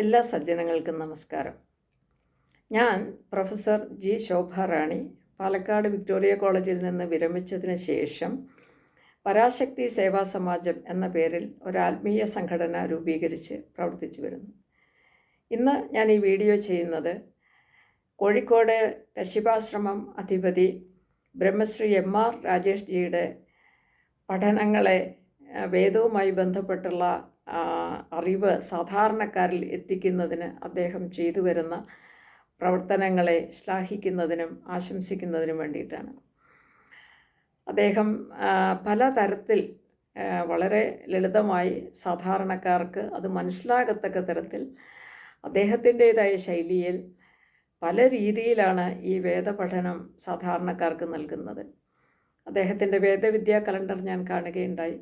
എല്ലാ സജ്ജനങ്ങൾക്കും നമസ്കാരം. ഞാൻ professor G Shobha Rani Palakkad Victoria കോളേജിൽ നിന്ന് വിരമിച്ചതിന് ശേഷം പരാശക്തി സേവാ സമാജം എന്ന പേരിൽ ഒരു ആത്മീയ സംഘടന രൂപീകരിച്ച് പ്രവർത്തിച്ചു വരുന്നു. ഇന്ന് ഞാൻ ഈ വീഡിയോ ചെയ്യുന്നത് കോഴിക്കോട് കശിപാശ്രമം അധിപതി ബ്രഹ്മശ്രീ എം ആർ രാജേഷ് ജിയുടെ പഠനങ്ങളെ വേദവുമായി ബന്ധപ്പെട്ടുള്ള അറിവ് സാധാരണക്കാരിൽ എത്തിക്കുന്നതിന് അദ്ദേഹം ചെയ്തു വരുന്ന പ്രവർത്തനങ്ങളെ ശ്ലാഘിക്കുന്നതിനും ആശംസിക്കുന്നതിനും വേണ്ടിയിട്ടാണ്. അദ്ദേഹം പല പലതരത്തിൽ വളരെ ലളിതമായി സാധാരണക്കാർക്ക് അത് മനസ്സിലാകത്തക്ക തരത്തിൽ അദ്ദേഹത്തിന്റെതായ ശൈലിയിൽ പല രീതിയിലാണ് ഈ വേദപഠനം സാധാരണക്കാർക്ക് നൽകുന്നത്. അദ്ദേഹത്തിന്റെ വേദവിദ്യാ കലണ്ടർ ഞാൻ കാണുകയുണ്ടായി.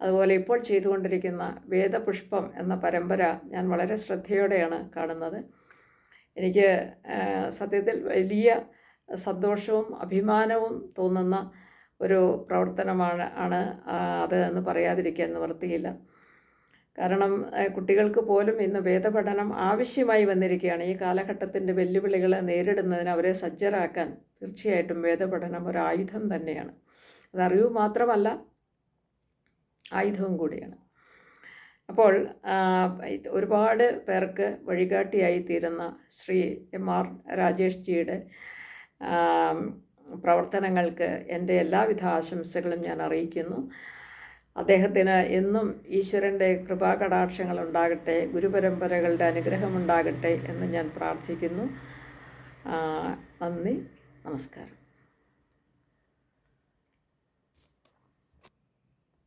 അതുപോലെ ഇപ്പോൾ ചെയ്തുകൊണ്ടിരിക്കുന്ന വേദപുഷ്പം എന്ന പരമ്പര ഞാൻ വളരെ ശ്രദ്ധയോടെയാണ് കാണുന്നത്. എനിക്ക് സത്യത്തിൽ വലിയ സന്തോഷവും അഭിമാനവും തോന്നുന്ന ഒരു പ്രവർത്തനമാണ് ആണ് അത് എന്ന് പറയാതിരിക്കാൻ നിവർത്തിയില്ല കാരണം കുട്ടികൾക്ക് പോലും ഇന്ന് വേദപഠനം ആവശ്യമായി വന്നിരിക്കുകയാണ്. ഈ കാലഘട്ടത്തിന്റെ വെല്ലുവിളികളെ നേരിടുന്നതിന് അവരെ സജ്ജരാക്കാൻ തീർച്ചയായിട്ടും വേദപഠനം ഒരു ആയുധം തന്നെയാണ്. അത് അറിവ് മാത്രമല്ല ആയുധവും കൂടിയാണ്. അപ്പോൾ ഒരുപാട് പേർക്ക് വഴികാട്ടിയായി തീരുന്ന ശ്രീ എം ആർ രാജേഷ് ജിയുടെ പ്രവർത്തനങ്ങൾക്ക് എന്റെ എല്ലാവിധ ആശംസകളും ഞാൻ അറിയിക്കുന്നു. അദ്ദേഹത്തിന് എന്നും ഈശ്വരന്റെ കൃപാകടാക്ഷങ്ങൾ ഉണ്ടാകട്ടെ ഗുരുപരമ്പരകളുടെ അനുഗ്രഹം ഉണ്ടാകട്ടെ എന്ന് ഞാൻ പ്രാർത്ഥിക്കുന്നു. നന്ദി നമസ്കാരം.